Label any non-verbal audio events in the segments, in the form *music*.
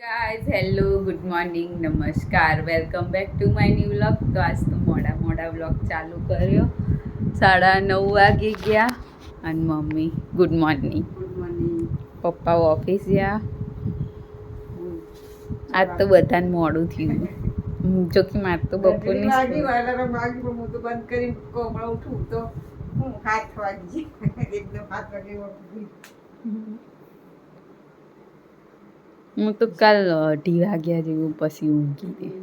Guys hello good morning નમસ્કાર welcome back to my new vlog તો આજ તો મોડા મોડા વ્લોગ ચાલુ કર્યો. સાડા નવ વાગે ગયા અને mummy good morning good morning papa office ગયા. આજ તો બધાને મોડું થયું. જોકે જો કે મારે તો બપોરની હું તો બંધ કરી કોમળા ઉઠું તો હું હાથ વાગી *laughs* એકદમ હાથ વાગે. હું તો કાલ અઢી વાગ્યા જેવું પછી ઊંઘી ગઈ.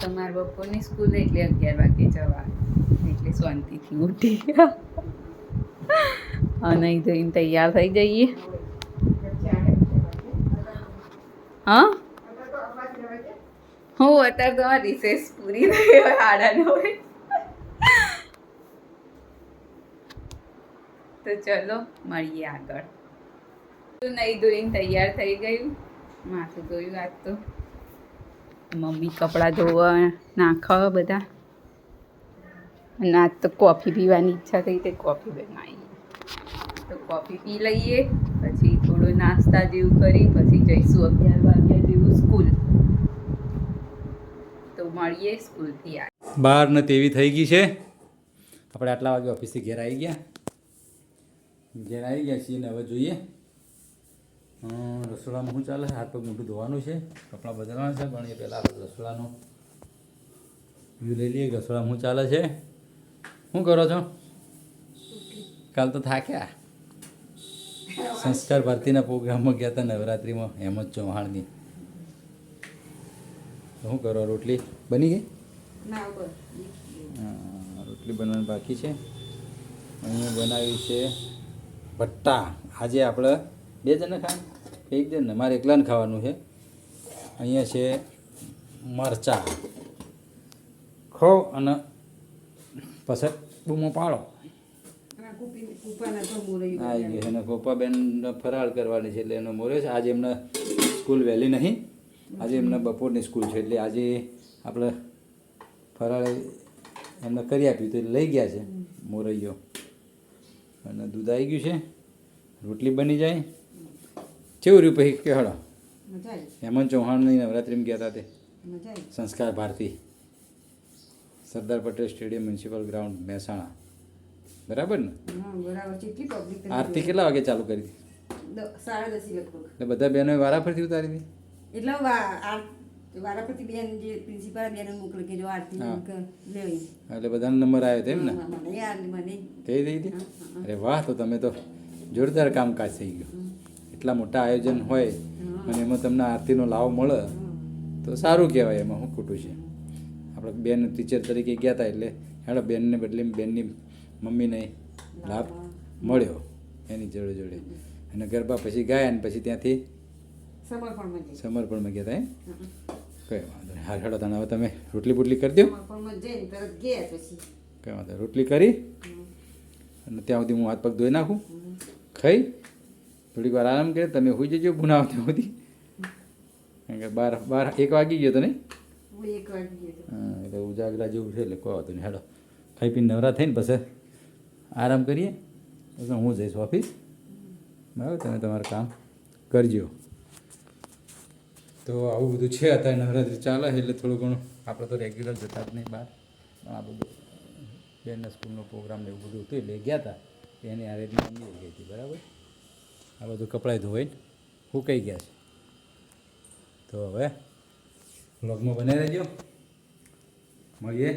તમારે બપોરની સ્કૂલ એટલે અગિયાર વાગે જવા. એટલે શાંતિથી ઉઠી ગયા. અને ધોઈને તૈયાર થઈ જઈએ પછી આને હા. હું અત્યારે તો આ રિસેસ પૂરી થઈ હોય આડા હોય તો ચલો, મળીએ આગળ. તો નહીં ધોઈને તૈયાર થઈ ગયું માથું ધોયું આજ તો. મમ્મી કપડાં ધોવા નાખવા બધા. અને આજ તો કોફી પીવાની ઈચ્છા થઈ, તે કોફી બનાવી. તો કોફી પી લઈએ, પછી થોડો નાસ્તા જેવું કરી પછી જઈશું અગિયાર વાગ્યા જેવું સ્કૂલ. તો મળીએ સ્કૂલથી આ બાર ને તેવી થઈ ગઈ છે. આપણે આટલા વાગે ઓફિસથી ઘેર આવી ગયા. ઘેર આવી ગયા છીએ ને હવે જોઈએ. રસોડામાં શું ચાલે? હાથ પગ મોઢું ધોવાનું છે. કપડાં બદલવાના છે. પણ એ પહેલાં રસોડાનો. વ્યૂ લઈ લઈએ રસોડામાં શું ચાલે છે? શું કરો છો? કાલ તો થાક્યા. સંસ્કાર ભારતીના પ્રોગ્રામમાં ગયા હતા નવરાત્રિમાં હેમંત ચૌહાણની. શું કરો રોટલી બની ગઈ? રોટલી બનવાની બાકી છે. અહીંયા બનાવી છે ભટ્ટા. આજે આપણે બે જણા ખાવાનું? કે એક જણને? મારે એકલાને ખાવાનું છે. અહીંયા છે મરચા. ખો અને પછી બૂમો પાડો આ કુપી કુપાના તો મોરૈયું આવી ગયું અને ગોપાબેન ફરાળ કરવાની છે એટલે એનો મોરે છે. આજે એમને સ્કૂલ વહેલી નહીં. આજે એમને બપોરની સ્કૂલ છે એટલે આજે આપણે ફરાળ એમને કરી આપ્યું તો લઈ ગયા છે મોરૈયો. અને દૂધ આવી ગયું છે. રોટલી બની જાય. કેવું રહ્યું પછી કે હળો મજા આવી. હેમંત ચૌહાણની નવરાત્રિમાં ગયા હતા તે. Sanskar Bharati. Sardar Patel stadium municipal ground Mehsana. બરાબર ને? આરતી કેટલા વાગે ચાલુ કરી હતી? એટલે બધા બહેનોએ વારાફરતી ઉતારી હતી? એટલે વારાફરતી બેન જે પ્રિન્સિપાલ બેન મોકલે કે જો આરતી લેવી એટલે બધાનો નંબર આવ્યો હતો એમ ને? મને યાર દઈ હતી? અરે વાહ તો તમે તો જોરદાર કામકાજ થઈ ગયું. એટલા મોટા આયોજન હોય અને એમાં તમને આરતીનો લાભ મળે તો સારું કહેવાય એમાં હું ખોટું છે. આપણે બેન ટીચર તરીકે ગયા હતા એટલે હેડો બેનને બદલે બેનની મમ્મીને લાભ મળ્યો એની જોડે જોડે. અને ગરબા પછી ગયા ને પછી ત્યાંથી સમર્પણમાં ગયા હતા એમ? કઈ વાંધો નહીં. હાલ હેડો તને હવે તમે રોટલી બોટલી કરી દો. કઈ વાંધો. રોટલી કરી અને ત્યાં સુધી હું હાથ પગ ધોઈ નાખું. ખાઈ. થોડીક વાર આરામ કરે તમે હોઈ જજો ભૂના ત્યાં સુધી. કારણ કે બાર બાર એક વાગી ગયો તો નહીં. હા, એટલે ઉજાગરા જેવું છે એટલે કોઈ વાંધો નહીં. હેડો ખાઈ પીને નવરા થઈને પછી આરામ કરીએ હું જઈશ ઓફિસ. બરાબર? તમે તમારું કામ કરજો. તો આવું બધું છે અત્યારે નવરાત્રિ ચાલે એટલે થોડું ઘણું આપણે તો રેગ્યુલર જતા જ નહીં બહાર. પણ આ બધું બેનના સ્કૂલનો પ્રોગ્રામ ને એવું બધું હતું, એટલે ગયા હતા એની આ રીતની મમ્મી ગઈ હતી, બરાબર? આ બધું કપડાં ધોઈને સુકાઈ ગયા છે. તો હવે વ્લોગમાં બનાવી રહેજો મળીએ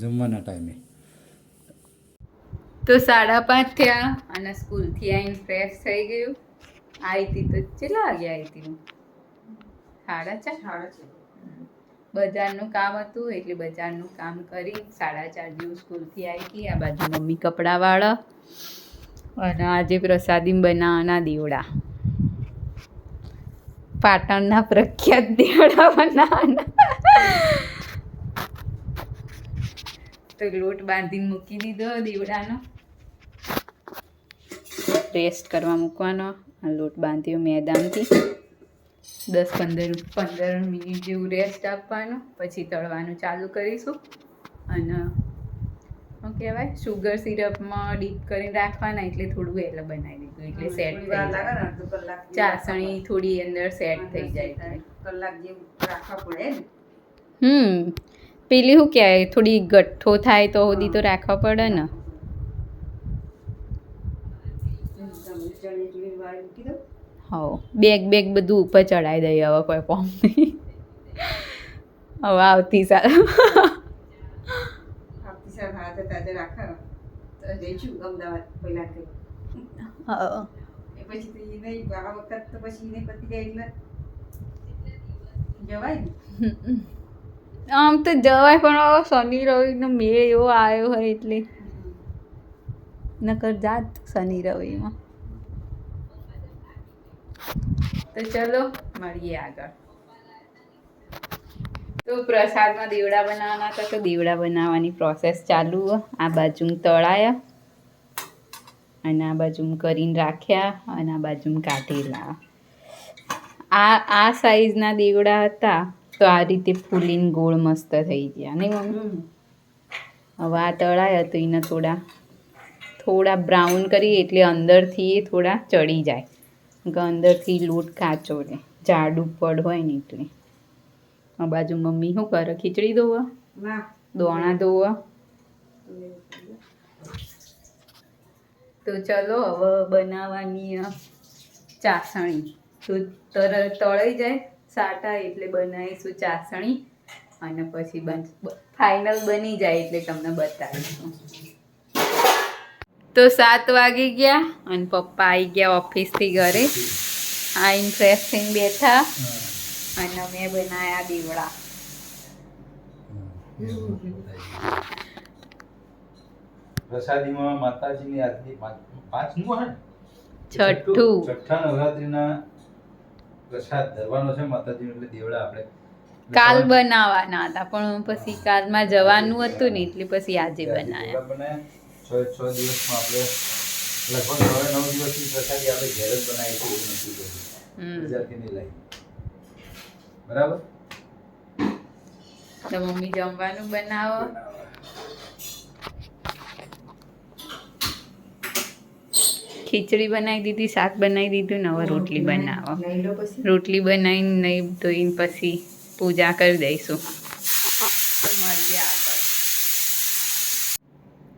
જમવાના ટાઈમે તો સાડા પાંચ થયા અને સ્કૂલથી આવીને ફ્રેશ થઈ ગયું. આવી હતી તો કેટલા વાગે આવી હતી હું સાડા ચાર? સાડા ચાર. બજારનું કામ હતું એટલે બજારનું કામ કરી સાડા ચાર જેવું સ્કૂલથી આવી હતી આ બાજુ મમ્મી કપડાવાળા અને આજે પ્રસાદી બનાવવાના દેવડા. પાટણના પ્રખ્યાત દેવડા બનાવવાના તો લોટ બાંધીને મૂકી દીધો દીવડાનો. રેસ્ટ કરવા મૂકવાનો. આ લોટ બાંધ્યો મેદાનથી. દસ પંદર પંદર મિનિટ જેવું રેસ્ટ આપવાનું. પછી તળવાનું ચાલુ કરીશું. અને શું કહેવાય? શુગર સિરપમાં ડીપ કરીને રાખવાના એટલે થોડું એટલે બનાવી દીધું. એટલે સેટ થઈ જાય. કલાક ચાસણી થોડી અંદર સેટ થઈ જાય કલાક જેવું રાખવા પડે ને હમ. પેલી શું કહેવાય? થોડી ગઠ્ઠો થાય તો સુધી તો રાખવા પડે ને. હો બેગ બેગ બધું ઉપર ચડાવી દઈએ હવે કોઈ ફોર્મ હવે આવતી સાલ. આવતી સાલ પછી નહીં આ વખત તો પછી એને પતી જાય એટલે. જવાય આમ તો જવાય, પણ શનિ રવિનો મેળ એવો આવ્યો હોય એટલે. નકર જાત શનિ રવિમાં. તો ચલો, મળીએ આગળ. તો પ્રસાદમાં દીવડા બનાવવાના હતા, તો દીવડા બનાવવાની પ્રોસેસ ચાલુ. આ બાજુ તળાયા અને આ બાજુ કરીને રાખ્યા અને આ બાજુ કાઢેલા. આ આ સાઈઝના દીવડા હતા. તો આ રીતે ફૂલીને ગોળ મસ્ત થઈ ગયા નહીં મમ્મી? હવે આ તળાયા તો એના થોડા થોડા બ્રાઉન કરી એટલે અંદરથી એ થોડા ચડી જાય. કે અંદરથી લોટ કાચો રહે જાડું પડ હોય ને એટલે. આ બાજુ મમ્મી શું કરે? ખીચડી ધોવા? દોણા ધોવા? તો ચલો હવે બનાવવાની ચાસણી. તો તરત તળાઈ જાય. સાટા એટલે બનાવીશું ચાસણી અને પછી ફાઇનલ બની જાય એટલે તમને બતાવીશું. તો સાત વાગી ગયા અને પપ્પા આવી ગયા ઓફિસથી ઘરે. આઈને ફ્રેશ થઈને બેઠા અને મેં બનાવ્યા દીવડા. પ્રસાદીમાં માતાજીની આજની પાંચમું છઠ્ઠું. છઠ્ઠા નવરાત્રીના પ્રસાદ ધરવાનો છે માતાજી એટલે દેવડા આપણે કાલ બનાવવાના હતા પણ પછી કાલમાં જવાનું હતું ને એટલે પછી આજે બનાવ્યા છ છ દિવસમાં આપણે લગભગ હવે નવ દિવસની પ્રસાદી આપણે ઘેર જ બનાવી છે એવું નથી કર્યું. બરાબર? તો મમ્મી જમવાનું બનાવો. ખીચડી બનાવી દીધી શાક બનાવી દીધું ને હવે રોટલી બનાવો. રોટલી બનાવીને નહીં ધોઈને પછી પૂજા કરી દઈશું.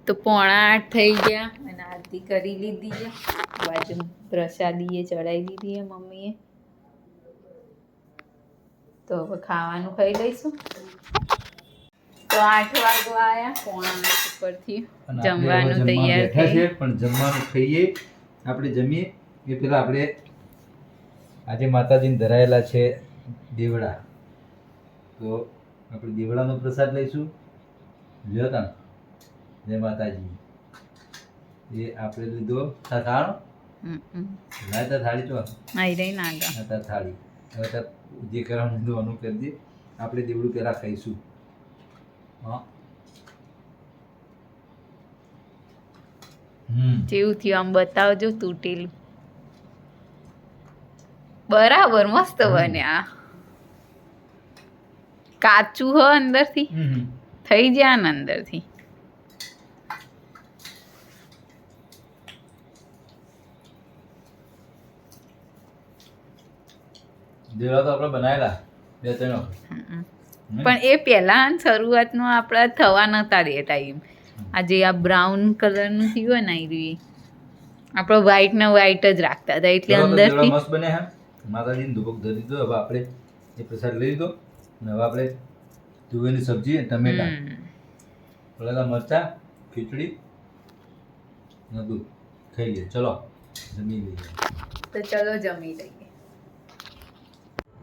તો પોણા આઠ થઈ ગયા અને આરતી કરી લીધી છે. બાજુ પ્રસાદીએ ચડાવી દીધી છે મમ્મીએ. તો હવે ખાવાનું ખાઈ લઈશું. તો આઠ વાગવા આવ્યા પોણા આઠ ઉપરથી જમવાનું તૈયાર થઈ. પણ જમવાનું ખાઈએ. આપણે જમીએ એ પેલા આપણે આજે માતાજીને ધરાયેલા છે દેવડા. તો આપણે દેવડાનો પ્રસાદ લઈશું. જો તા જય માતાજી. એ આપણે લીધો થાળ. તા થાળી તો આઈ રહી ને થાળી. હવે જે કરવાનું લીધું કરી દે. આપણે દેવડું પહેલાં ખાઈશું. હા. જેવું થયું આમ બતાવજો તૂટેલું. બરાબર મસ્ત બન્યા. કાચું હ અંદરથી. થી થઈ જાય ને અંદરથી. દેવા તો આપણે બનાવેલા બે ત્રણ. પણ એ પહેલા શરૂઆતમાં આપણા થવા નતા દેતા એમ આ જે આ બ્રાઉન કલરનું થયું હોય ને આ રહ્યું એ આપણો વ્હાઈટ ને વ્હાઈટ જ રાખતા હતા એટલે અંદરથી મસ્ત બને હે. માતાજીને ધુપક ધરી દીધો. હવે આપણે એ પ્રસાદ લઈ લીધો. અને હવે આપણે તુવેરની સબ્જી અને ટમેટા. હમ. મરચા ખીચડી ને દૂધ. ખાઈ લઈએ. ચલો જમી લઈએ. તો ચલો જમી લઈએ.